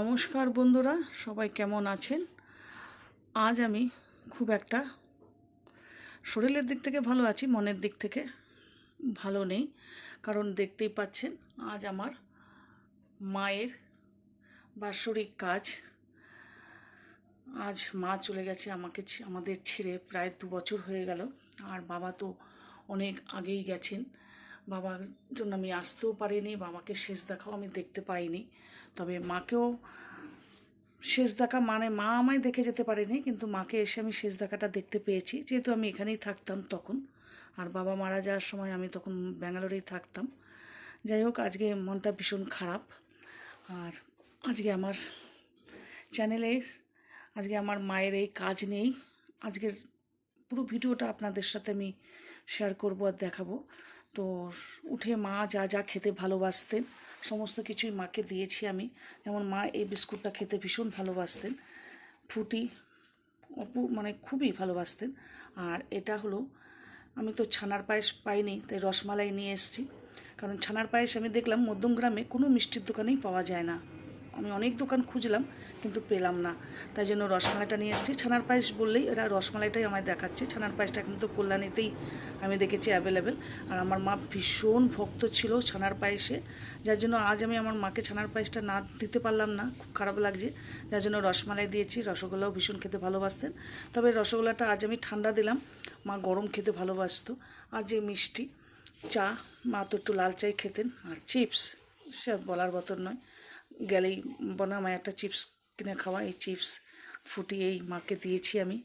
নমস্কার বন্ধুরা, সবাই কেমন আছেন? আজ আমি খুব একটা শরীরের দিক থেকে ভালো আছি, মনের দিক থেকে ভালো নেই। কারণ দেখতেই পাচ্ছেন, আজ আমার মায়ের বাৎসরিক কাজ। আজ মা চলে গেছে আমাকে আমাদের ছেড়ে প্রায় দু বছর হয়ে গেল। আর বাবা তো অনেক আগেই গেছেন। বাবার জন্য আমি আসতেও পারিনি, বাবাকে শেষ দেখাও আমি দেখতে পাইনি। তবে মাকেও শেষ দেখা মানে মা আমায় দেখে যেতে পারেনি, কিন্তু মাকে এসে আমি শেষ দেখাটা দেখতে পেয়েছি। যেহেতু আমি এখানেই থাকতাম তখন, আর বাবা মারা যাওয়ার সময় আমি তখন ব্যাঙ্গালোরেই থাকতাম। যাই হোক, আজকে মনটা ভীষণ খারাপ। আর আজকে আমার চ্যানেলের আজকে আমার মায়ের এই কাজ নেই। আজকের পুরো ভিডিওটা আপনাদের সাথে আমি শেয়ার করব আর দেখাবো। তো উঠে মা যা যা খেতে ভালোবাসতেন, সমস্ত কিছুই মাকে দিয়েছি আমি। যেমন মা এই বিস্কুটটা খেতে ভীষণ ভালোবাসতেন, ফুটি অপু মানে খুবই ভালোবাসতেন। আর এটা হলো, আমি তো ছানার পায়েস পাইনি, তাই রসমালাই নিয়ে এসেছি। কারণ ছানার পায়েস আমি দেখলাম মধ্যমগ্রামে কোনো মিষ্টির দোকানেই পাওয়া যায় না। আমি অনেক দোকান খুঁজলাম, কিন্তু পেলাম না। তাই জন্য রসমালাইটা নিয়ে এসেছি। ছানার পায়েস বললেই এরা রসমালাইটাই আমায় দেখাচ্ছে। ছানার পায়েসটা কিন্তু কল্যাণীতেই আমি দেখেছি অ্যাভেলেবেল আর আমার মা ভীষণ ভক্ত ছিল ছানার পায়েসে। যার জন্য আজ আমি আমার মাকে ছানার পায়েসটা না দিতে পারলাম না। খুব খারাপ লাগছে। যার জন্য রসমালাই দিয়েছি। রসগোল্লাও ভীষণ খেতে ভালোবাসতেন। তবে রসগোল্লাটা আজ আমি ঠান্ডা দিলাম। মা গরম খেতে ভালোবাসতো। আর যে মিষ্টি চা, মা তো একটু লাল চাই খেতেন। আর চিপস, সে বলার মতন নয়। গেলেই বনা মায় একটা চিপস কিনে খাওয়া, এই চিপস ফুটিয়েই মাকে দিয়েছি আমি।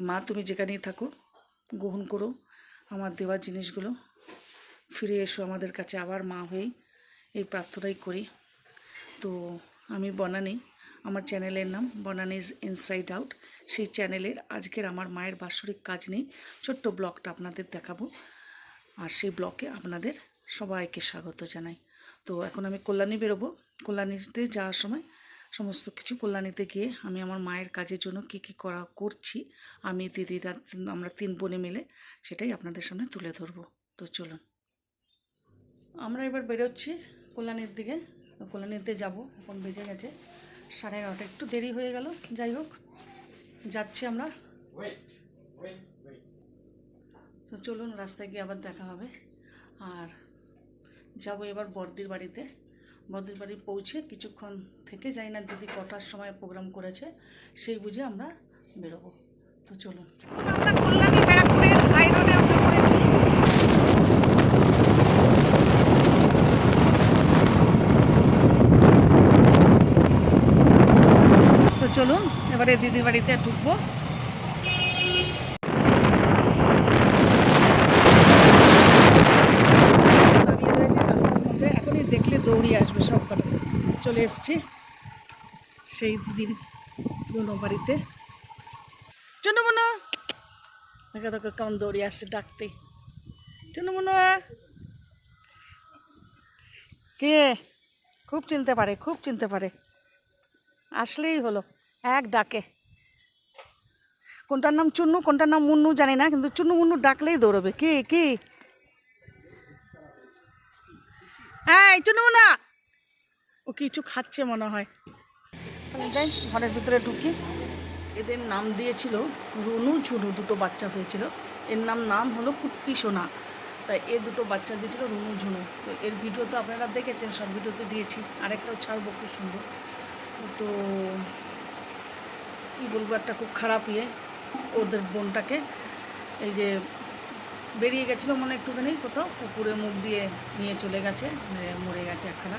মা, তুমি যেখানেই থাকো, গ্রহণ করো আমার দেওয়ার জিনিসগুলো। ফিরে এসো আমাদের কাছে আবার মা হয়েই এই প্রার্থনাই করি। তো আমি বনানি, আমার চ্যানেলের নাম বনানিজ ইনসাইড আউট। সেই চ্যানেলের আজকের আমার মায়ের বাৎসরিক কাজ নেই ছোট্ট ব্লগটা আপনাদের দেখাবো। আর সেই ব্লকে আপনাদের সবাইকে স্বাগত জানাই। তো এখন আমি কল্যাণী বেরোবো। কল্যাণীতে যাওয়ার সময় সমস্ত কিছু কল্যাণীতে গিয়ে আমি আমার মায়ের কাজের জন্য কী কী করা করছি আমি দিদিরা আমরা তিন বোনে মিলে সেটাই আপনাদের সামনে তুলে ধরবো। তো চলুন। আমরা এবার বেরোচ্ছি কল্যাণীর দিকে। কল্যাণীতে যাব এখন বেজে গেছে সাড়ে এগারোটা একটু দেরি হয়ে গেল। যাই হোক যাচ্ছি আমরা। তো চলুন রাস্তায় গিয়ে আবার দেখা হবে। আর যাব এবার বর্দির বাড়িতে। বর্দির বাড়ি পৌঁছে কিছুক্ষণ থেকে যাই না দিদি কটার সময় প্রোগ্রাম করেছে সেই বুঝে আমরা বেরোবো। তো চলুন। আমরা কল্যাণী ব্যারাকপুরের হাই রোডে উঠে পড়েছি। তো চলুন এবারে দিদির বাড়িতে ঢুকবো দাঁড়িয়ে রয়েছে রাস্তার মধ্যে এখনই দেখলে দৌড়িয়ে আসবে সব কটা চলে এসছি। সেই দিদির পুরোনো বাড়িতে। চুনু মনো দেখো দেখো কেমন দৌড়িয়ে আসছে ডাকতে। চুনু মনো কে? খুব চিনতে পারে, খুব চিনতে পারে। আসলেই হলো, এক ডাকে। কোনটার নাম চুন্নু, কোনটার নাম মুন্নু জানি না, কিন্তু চুন্নু মুন্নু ডাকলেই দৌড়বে। কি কি? হ্যাঁ চুনু মুন্না ও কিছু খাচ্ছে মনে হয়। যাই, ঘরের ভিতরে ঢুকি। এদের নাম দিয়েছিল রুনু, ঝুনু, দুটো বাচ্চা হয়েছিল। এর নাম নাম হলো কুট্টি সোনা। তাই এ দুটো বাচ্চা দিয়েছিল রুনু, ঝুনু। তো এর ভিডিও তো আপনারা দেখেছেন, সব ভিডিওতে দিয়েছি। আরেকটাও ছাড়বো, খুব সুন্দর। তো কী বলব, একটা খুব খারাপ ইয়ে ওদের বোনটাকে। এই যে বেরিয়ে গেছিল মনে একটুখানি কোথাও কুকুরে মুখ দিয়ে নিয়ে চলে গেছে মেরে মরে গেছে একখানা।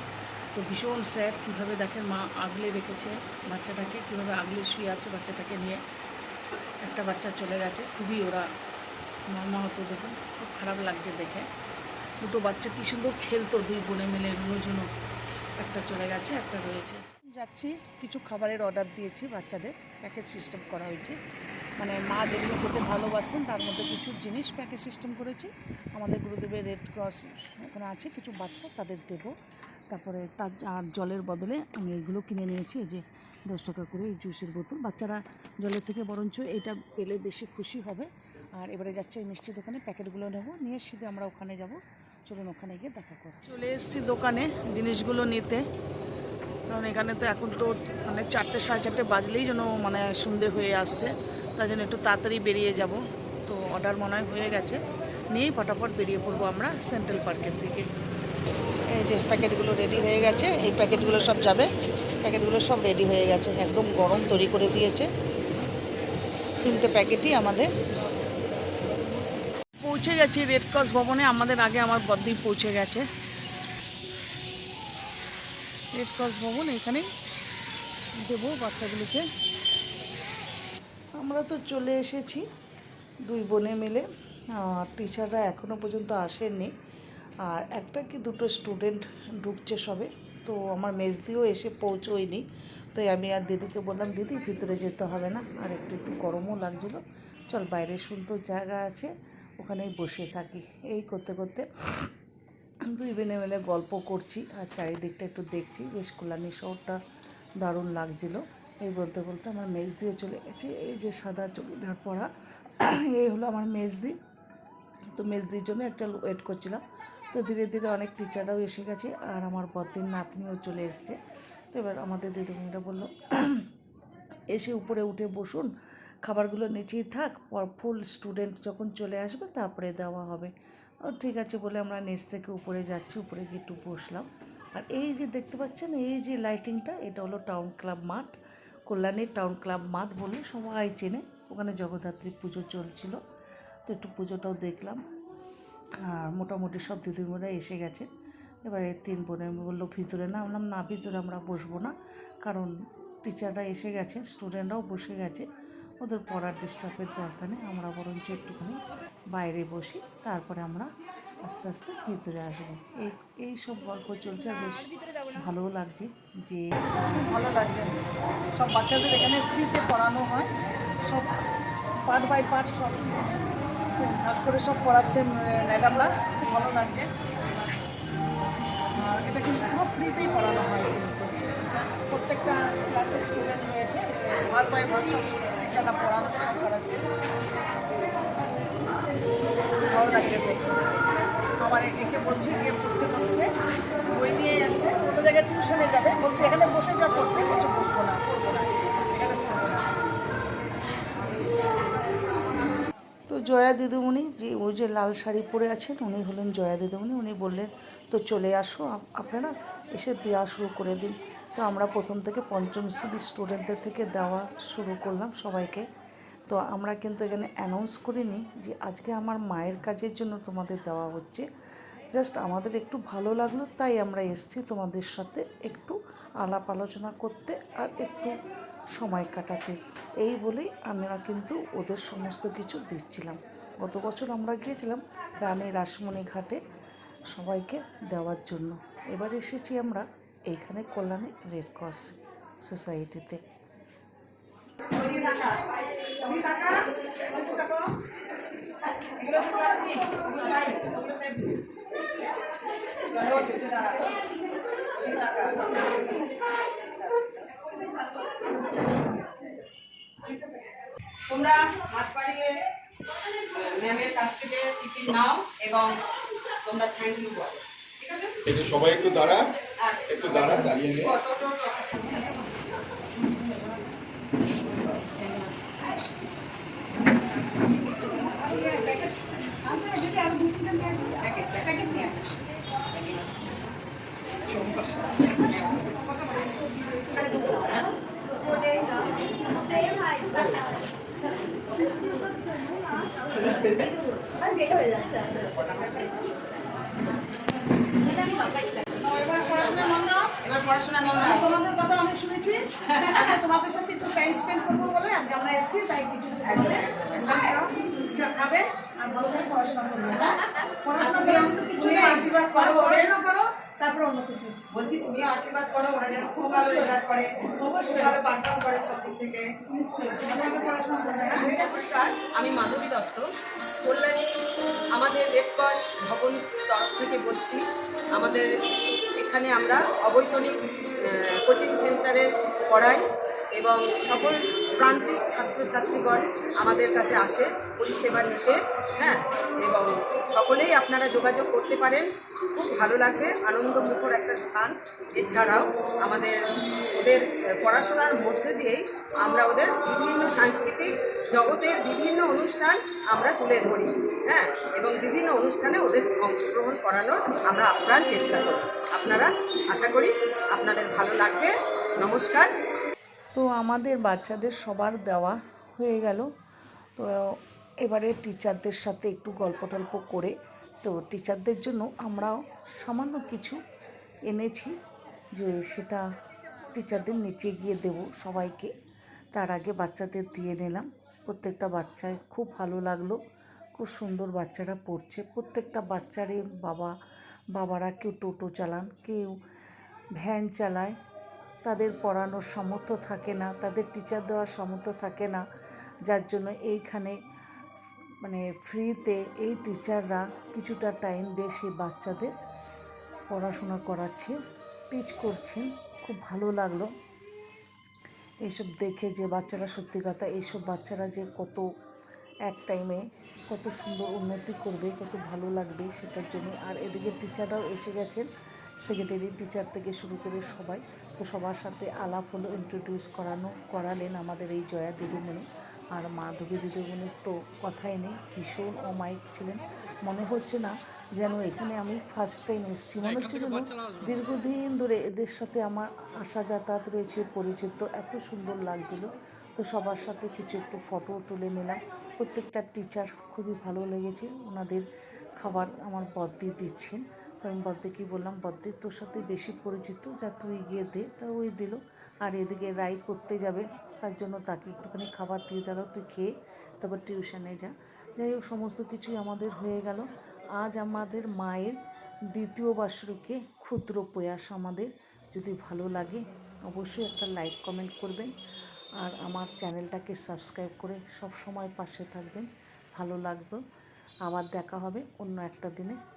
তো ভীষণ স্যাড কীভাবে দেখেন মা আগলে রেখেছে বাচ্চাটাকে, কীভাবে আগলে শুয়ে আছে বাচ্চাটাকে নিয়ে। একটা বাচ্চা চলে গেছে, খুবই ওরা মামা হতো দেখুন, খুব খারাপ লাগছে দেখে। দুটো বাচ্চা কী সুন্দর খেলতো, দুই বোনে মিলে রুনুঝুনো একটা চলে গেছে, একটা রয়েছে। যাচ্ছি, কিছু খাবারের অর্ডার দিয়েছি বাচ্চাদের প্যাকেট সিস্টেম করা হয়েছে। মানে মা যেগুলো খেতে ভালোবাসতেন, তার মধ্যে কিছু জিনিস প্যাকেট সিস্টেম করেছি। আমাদের গুরুদেবের রেড ক্রস ওখানে আছে, কিছু বাচ্চা তাদের দেবো। তারপরে তার আর জলের বদলে আমি এইগুলো কিনে নিয়েছি, এই যে দশ টাকা করে এই জুসের বোতল। বাচ্চারা জলের থেকে বরঞ্চ এটা পেলে বেশি খুশি হবে। আর এবারে যাচ্ছে ওই মিষ্টি দোকানে, প্যাকেটগুলো নেব। নিয়ে সিধে আমরা ওখানে যাব। চলুন ওখানে গিয়ে দেখা করব চলে এসেছি দোকানে জিনিসগুলো নিতে। কারণ এখানে তো এখন তো মানে চারটে, সাড়ে চারটে বাজলেই যেন মানে সন্ধে হয়ে আসছে। তাই জন্য একটু তাড়াতাড়ি বেরিয়ে যাব। তো অর্ডার মনে হয় হয়ে গেছে। নিয়েই ফটাফট বেরিয়ে পড়ব আমরা সেন্ট্রাল পার্কের দিকে। এই যে প্যাকেটগুলো রেডি হয়ে গেছে, এই প্যাকেটগুলো সব যাবে। প্যাকেটগুলো সব রেডি হয়ে গেছে। একদম গরম তৈরি করে দিয়েছে। তিনটে প্যাকেটই আমাদের। পৌঁছে গেছি রেড ক্রস ভবনে। আমাদের আগে আমার বদ্দি পৌঁছে গেছে। রেড ক্রস ভবন এখানেই দেবো বাচ্চাগুলোকে। আমরা তো চলে এসেছি দুই বোনে মিলে। আর টিচাররা এখনও পর্যন্ত আসেননি। আর একটা কি দুটো স্টুডেন্ট ঢুকছে সবে, তো আমার মেজদিও এসে পৌঁছোয়নি। তো আমি আর দিদিকে বললাম, দিদি, ভিতরে যেতে হবে না। আর একটু একটু গরমও লাগছিল। চল বাইরে সুন্দর জায়গা আছে, ওখানেই বসে থাকি। এই করতে করতে দুই বেনে মিলে গল্প করছি। আর চারিদিকটা একটু দেখছি। বেশ কল্যাণী শহরটা দারুণ লাগছিল। এই বলতে বলতে আমার মেজ দিয়ে চলে গেছে। এই যে সাদা চুড়িদার পরা, এই হলো আমার মেজদি তো মেজদির জন্য একটা ওয়েট করছিলাম। তো ধীরে ধীরে অনেক টিচাররাও এসে গেছে আর আমার বদ্দিন নাতনিও চলে এসছে। তো এবার আমাদের দিদিমণিরা বলল, এসে উপরে উঠে বসুন, খাবারগুলো নিচেই থাক, পর ফুল স্টুডেন্ট যখন চলে আসবে তারপরে দেওয়া হবে। ঠিক আছে বলে আমরা নিচ থেকে উপরে যাচ্ছি, উপরে গিয়ে একটু বসলাম। আর এই যে দেখতে পাচ্ছেন, এই যে লাইটিংটা এটা হলো টাউন ক্লাব মাঠ। কল্যাণীর টাউন ক্লাব মাঠ বলে সবাই চেনে। ওখানে জগদ্ধাত্রী পুজো চলছিল। তো একটু পুজোটাও দেখলাম। আর মোটামুটি সব দিদিমণিরা এসে গেছে। এবারে তিন বোনে বলল, ভিতরে না বললাম, না, ভিতরে আমরা বসবো না। কারণ টিচাররা এসে গেছে, স্টুডেন্টরাও বসে গেছে। ওদের পড়ার ডিস্টার্বের দরকার নেই। আমরা বরঞ্চ একটুখানি বাইরে বসি। তারপরে আমরা আস্তে আস্তে ভিতরে আসব। এই এই সব গল্প চলছে আর বেশ ভালোও লাগছে যে ভালো লাগছে। সব বাচ্চাদের এখানে ফ্রিতে পড়ানো হয়। সব পার্ট বাই পার্ট সব ভাগ করে সব পড়াচ্ছেন ম্যাডামরা। ভালো লাগছে। আর এটা কিন্তু পুরো ফ্রিতেই পড়ানো হয় প্রত্যেকটা ক্লাসের স্টুডেন্ট রয়েছে ভাগ বাই ভাগ সব টিচাররা পড়ানো ভালো লাগছে আমার একে পড়তে বসতে, বই নিয়ে জায়গায় টিউশনে যাবে। বলছে এখানে বসে যা পড়তে বলছে বসবো না তো জয়া দিদিমণি, যে ওই যে লাল শাড়ি পরে আছেন, উনি হলেন জয়া দিদিমণি। উনি বললেন, তো চলে আসো আপনারা এসে দেওয়া শুরু করে দিন। তো আমরা প্রথম থেকে পঞ্চম শ্রেণির স্টুডেন্টদের থেকে দেওয়া শুরু করলাম সবাইকে। তো আমরা কিন্তু এখানে অ্যানাউন্স করিনি যে আজকে আমার মায়ের কাজের জন্য তোমাদের দেওয়া হচ্ছে। জাস্ট আমাদের একটু ভালো লাগল, তাই আমরা এসেছি তোমাদের সাথে একটু আলাপ আলোচনা করতে আর একটু সময় কাটাতে। এই বলেই আমরা কিন্তু ওদের সমস্ত কিছু দিচ্ছিলাম। গত বছর আমরা গিয়েছিলাম রানী রাসমণি ঘাটে সবাইকে দেওয়ার জন্য। এবার এসেছি আমরা এইখানে কল্যাণী রেড ক্রস সোসাইটিতে। তোমরা হাত বাড়িয়ে ম্যামের কাছ থেকে টিফিন নাও এবং তোমরা থ্যাংক ইউ বলো। ঠিক আছে? এই সবাই একটু দাঁড়া একটু দাঁড়া দাঁড়িয়ে নে এবার পড়াশোনায় মন দাও এবার পড়াশোনা মন আমি দাও তোমাদের সাথে একটু টাইম স্পেন্ড করব বলে আজকে আমরা এসেছি তাই কিছু খাবে ভালো করে পড়াশোনা করবে? পড়াশোনা ছাড়া কিন্তু কিছু তুমি আশীর্বাদ করো পড়াশোনা করো তারপর অন্য কিছু। বলছি তুমি আশীর্বাদ করো ওরা যেন খুব ভালো রেজাল্ট করে অবশ্যই। ভালো পারফর্ম করে সব দিক থেকে। নিশ্চয়ই। পড়াশোনা হ্যাঁ? আমি নমস্কার আমি মাধবী দত্ত কল্যাণী আমাদের রেড ক্রস ভবন তরফ থেকে বলছি। আমাদের এখানে আমরা অবৈতনিক কোচিং সেন্টারে পড়াই এবং সকল প্রান্তিক ছাত্রছাত্রীগণ আমাদের কাছে আসে পরিষেবা নিতে হ্যাঁ? এবং সকলেই আপনারা যোগাযোগ করতে পারেন। খুব ভালো লাগবে, আনন্দমুখর একটা স্থান। এছাড়াও আমাদের, ওদের পড়াশোনার মধ্যে দিয়েই আমরা ওদের বিভিন্ন সাংস্কৃতিক জগতের বিভিন্ন অনুষ্ঠান আমরা তুলে ধরি হ্যাঁ? এবং বিভিন্ন অনুষ্ঠানে ওদের অংশগ্রহণ করানোর আমরা আপ্রাণ চেষ্টা করি। আপনারা, আশা করি আপনাদের ভালো লাগবে। নমস্কার। তো আমাদের বাচ্চাদের সবার দেওয়া হয়ে গেল। তো এবারে টিচারদের সাথে একটু গল্প টল্প করে, তো টিচারদের জন্য আমরাও সামান্য কিছু এনেছি যে সেটা টিচারদের নিচে গিয়ে দেব সবাইকে। তার আগে বাচ্চাদের দিয়ে নিলাম। প্রত্যেকটা বাচ্চায় খুব ভালো লাগল। খুব সুন্দর বাচ্চারা পড়ছে। প্রত্যেকটা বাচ্চারই বাবা, বাবারা কেউ টোটো চালান, কেউ ভ্যান চালায় তাদের পড়ানোর সামর্থ্য থাকে না, তাদের টিচার দেওয়ার সামর্থ্য থাকে না। যার জন্য এইখানে মানে ফ্রিতে এই টিচাররা কিছুটা টাইম দিয়ে সেই বাচ্চাদের পড়াশোনা করাচ্ছে টিচ করছেন খুব ভালো লাগল। এইসব দেখে যে বাচ্চারা সত্যি কথা, এইসব বাচ্চারা যে কত এক টাইমে কত সুন্দর উন্নতি করবে, কত ভালো লাগবে সেটার জন্য। আর এদিকে টিচাররাও এসে গেছেন। সেক্রেটারি টিচার থেকে শুরু করে সবাই। তো সবার সাথে আলাপ হলো ইন্ট্রোডিউস করানো, করালেন আমাদের এই জয়া দিদিমণি। আর মাধবী দিদিমণির তো কথাই নেই, ভীষণ অমায়িক ছিলেন। মনে হচ্ছে না যেন এখানে আমি ফার্স্ট টাইম এসেছি। মনে হচ্ছে যেন দীর্ঘদিন ধরে এদের সাথে আমার আসা যাতায়াত রয়েছে, পরিচিত, এত সুন্দর লাগছিল। তো সবার সাথে কিছু একটু ফটো তুলে নিলাম। প্রত্যেকটা টিচার খুবই ভালো লেগেছে। ওনাদের খাবার আমার বদ্দি দিচ্ছেন। তো আমি বদ্দিকে বললাম, বদ্দি, তোর সাথে বেশি পরিচিত, যা তুই গিয়ে দে। তা ওই দিল। আর এদিকে রাই পড়তে যাবে, তার জন্য তাকে একটুখানি খাবার দিয়ে দিল তুই খেয়ে তারপর টিউশনে যা। যাই হোক, সমস্ত কিছুই আমাদের হয়ে গেল। আজ আমাদের মায়ের দ্বিতীয় বার্ষিকী ক্ষুদ্র প্রয়াস আমাদের। যদি ভালো লাগে, অবশ্যই একটা লাইক কমেন্ট করবেন। আর আমার চ্যানেলটাকে সাবস্ক্রাইব করে সব সময় পাশে থাকবেন। ভালো লাগবে আবার দেখা হবে অন্য একটা দিনে।